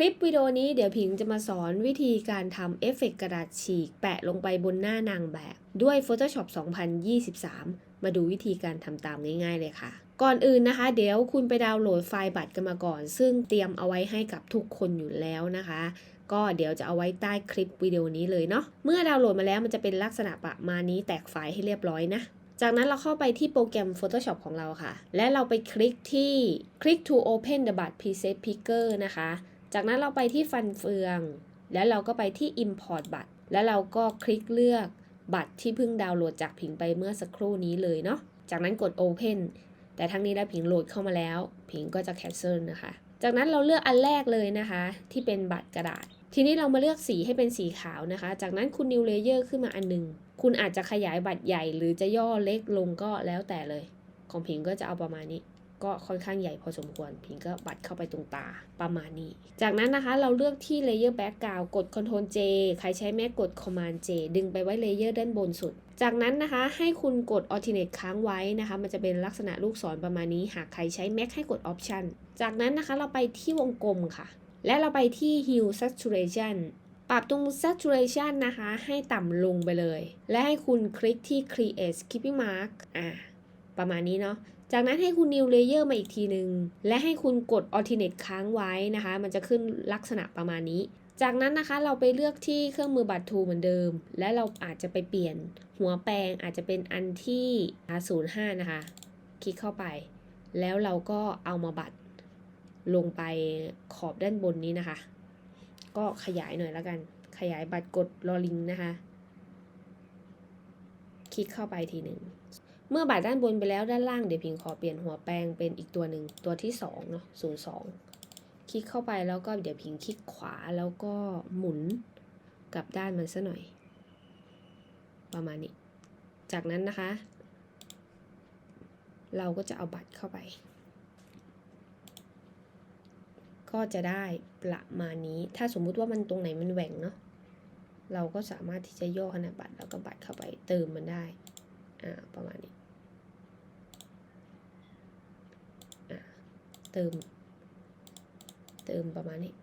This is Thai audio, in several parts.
ลิปวิดีโอนี้เดี๋ยวพิงจะมาสอนวิธีการทำเอฟเฟกต์กระดาษฉีก แปะลงไปบนหน้านางแบบ ด้วย Photoshop 2023 มาดูวิธีการทำตามง่ายๆเลยค่ะ ก่อนอื่นนะคะ เดี๋ยวคุณไปดาวน์โหลดไฟล์บัตรกันมาก่อน ซึ่งเตรียมเอาไว้ให้กับทุกคนอยู่แล้วนะคะ ก็เดี๋ยวจะเอาไว้ใต้คลิปวิดีโอนี้เลยเนาะเมื่อดาวน์โหลดมาแล้วมันจะเป็นลักษณะประมาณนี้แตกไฟล์ให้เรียบร้อยนะจากนั้นเราเข้าไปที่โปรแกรม Photoshop ของเราค่ะ และเราไปคลิกที่ Click to Open the Bud Preset Picker นะคะ จากนั้นเราไปที่ฟันเฟือง แล้วเราก็ไปที่ Import บัตร แล้วเราก็คลิกเลือกบัตรที่เพิ่งดาวน์โหลดจากผิงไปเมื่อสักครู่นี้เลยเนาะ จากนั้นกด Open แต่ทั้งนี้แล้วผิงโหลดเข้ามาแล้ว ผิงก็จะ cancel นะคะ จากนั้นเราเลือกอันแรกเลยนะคะ ที่เป็นบัตรกระดาษ ทีนี้เรามาเลือกสีให้เป็นสีขาวนะคะ จากนั้นคุณ New Layer ขึ้นมาอันหนึง คุณอาจจะขยายบัตรใหญ่ หรือจะย่อเล็กลงก็แล้วแต่เลย ของผิงก็จะเอาประมาณนี้ ก็ค่อนข้างใหญ่พอสมควร พิงก็บัดเข้าไปตรงตาประมาณนี้ จากนั้นนะคะเราเลือกที่ Layer Background กด Ctrl J ใครใช้ Mac กด Command J ดึงไปไว้ Layer ด้านบนสุด จากนั้นนะคะให้คุณกด Alternate ค้างไว้นะคะ มันจะเป็นลักษณะลูกศรประมาณนี้ หากใครใช้ Mac ให้กด Option จากนั้นนะคะเราไปที่วงกลมค่ะ และเราไปที่ Hue Saturation ปรับตรง saturation นะคะ ให้ต่ำลงไปเลย และให้คุณคลิกที่ create skipping mark อ่า ประมาณนี้เนาะ จากนั้นให้คุณ new layer มาอีกทีหนึ่งและให้คุณกด alternate ค้างไว้นะคะ มันจะขึ้นลักษณะประมาณนี้ จากนั้นนะคะเราไปเลือกที่เครื่องมือบัตรทูเหมือนเดิม และเราอาจจะไปเปลี่ยนหัวแปลงอาจจะเป็นอันที่05นะคะ คลิกเข้าไป แล้วเราก็เอามาบัตรลงไปขอบด้านบนนี้นะคะ ก็ขยายหน่อยแล้วกัน ขยายบัตรกดลอลิงนะคะ คลิกเข้าไปทีหนึ่ง เมื่อบัตรด้านบนไปแล้วด้านล่างเดี๋ยวพิงขอเปลี่ยนหัวแปลงเป็นอีกตัวหนึ่งตัวที่สองเนาะศูนย์สองคลิกเข้าไปแล้วก็เดี๋ยวพิงคลิกขวาแล้วก็หมุนกลับด้านมันซะหน่อย ประมาณนี้ จากนั้นนะคะ เราก็จะเอาบัตรเข้าไป ก็จะได้ประมาณนี้ ถ้าสมมุติว่ามันตรงไหนมันแหว่งเนาะเราก็สามารถที่จะย่อขนาดบัตรแล้วก็บัตรเข้าไปเติมมันได้ อ่า ประมาณนี้ อ่า เติม เติมประมาณนี้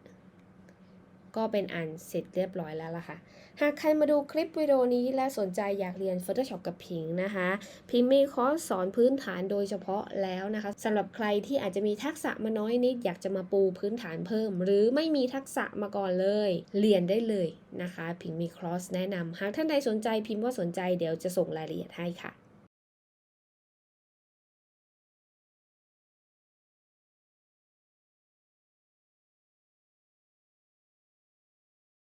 ก็เป็นอันเสร็จเรียบร้อยแล้วล่ะค่ะ หากใครมาดูคลิปวิดีโอนี้และสนใจอยากเรียน Photoshop กับพิงนะคะ พิมมีคอร์สสอนพื้นฐานโดยเฉพาะแล้วนะคะสำหรับใครที่อาจจะมีทักษะมาน้อยนิดอยากจะมาปูพื้นฐานเพิ่ม หรือไม่มีทักษะมาก่อนเลย เรียนได้เลยนะคะ พิงมีคอร์สแนะนำหากท่านใดสนใจพิมพ์ว่าสนใจเดี๋ยวจะส่งรายละเอียดให้ค่ะ